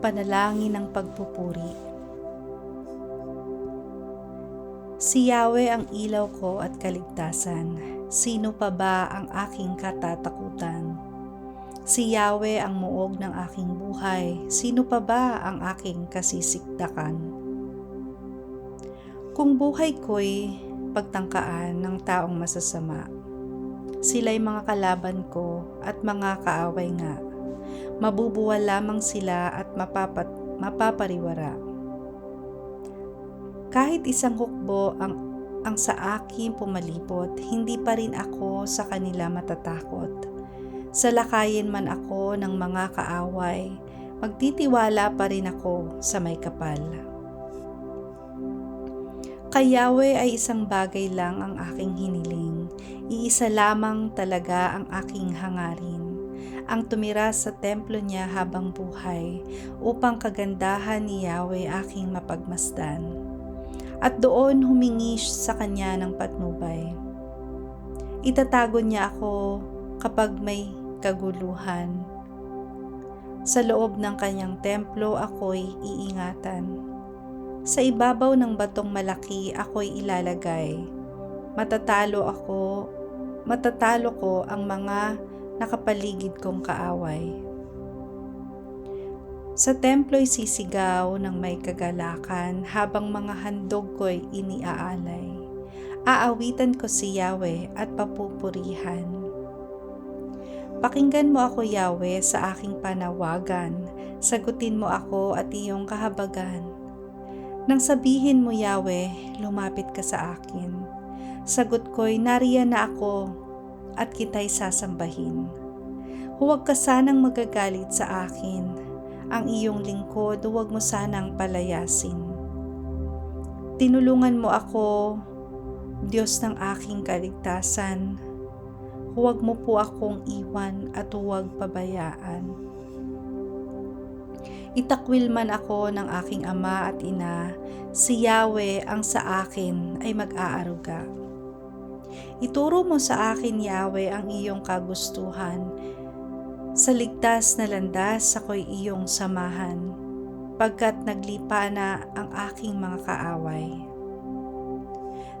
Panalangin ng pagpupuri. Si Yahweh ang ilaw ko at kaligtasan. Sino pa ba ang aking katatakutan? Si Yahweh ang muog ng aking buhay. Sino pa ba ang aking kasisikdakan? Kung buhay ko'y pagtangkaan ng taong masasama, sila'y mga kalaban ko at mga kaaway nga. Mabubuwal lamang sila at mapapat, mapapariwara. Kahit isang hukbo ang, ang sa akin pumalipot, hindi pa rin ako sa kanila matatakot. Salakayin man ako ng mga kaaway, magtitiwala pa rin ako sa may kapal. Kay ay isang bagay lang ang aking hiniling. Iisa lamang talaga ang aking hangarin. Ang tumira sa templo niya habang buhay upang kagandahan ni Yahweh aking mapagmasdan. At doon humingi sa kanya ng patnubay. Itatago niya ako kapag may kaguluhan. Sa loob ng kanyang templo ako'y iingatan. Sa ibabaw ng batong malaki ako'y ilalagay. Matatalo ako, matatalo ko ang mga nakapaligid kong kaaway. Sa templo'y sisigaw ng may kagalakan habang mga handog ko'y iniaalay. Aawitan ko si Yahweh at papupurihan. Pakinggan mo ako, Yahweh, sa aking panawagan. Sagutin mo ako at iyong kahabagan. Nang sabihin mo, Yahweh, lumapit ka sa akin. Sagot ko'y nariyan na ako at kita'y sasambahin. Huwag ka sanang magagalit sa akin. Ang iyong lingkod, huwag mo sanang palayasin. Tinulungan mo ako, Diyos ng aking kaligtasan. Huwag mo po akong iwan at huwag pabayaan. Itakwil man ako ng aking ama at ina, si Yahweh ang sa akin ay mag-aaruga. Ituro mo sa akin, Yahweh, ang iyong kagustuhan. Sa ligtas na landas ako'y iyong samahan, pagkat naglipa na ang aking mga kaaway.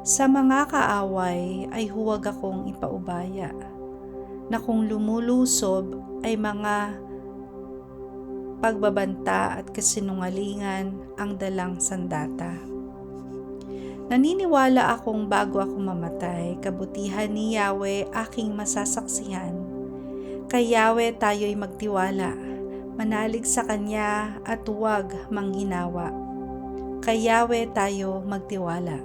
Sa mga kaaway ay huwag akong ipaubaya, na kung lumulusob ay mga pagbabanta at kasinungalingan ang dalang sandata. Naniniwala akong bago ako mamatay, kabutihan ni Yahweh aking masasaksihan. Kay Yahweh tayo'y magtiwala, manalig sa Kanya at huwag manghinawa. Kay Yahweh tayo magtiwala.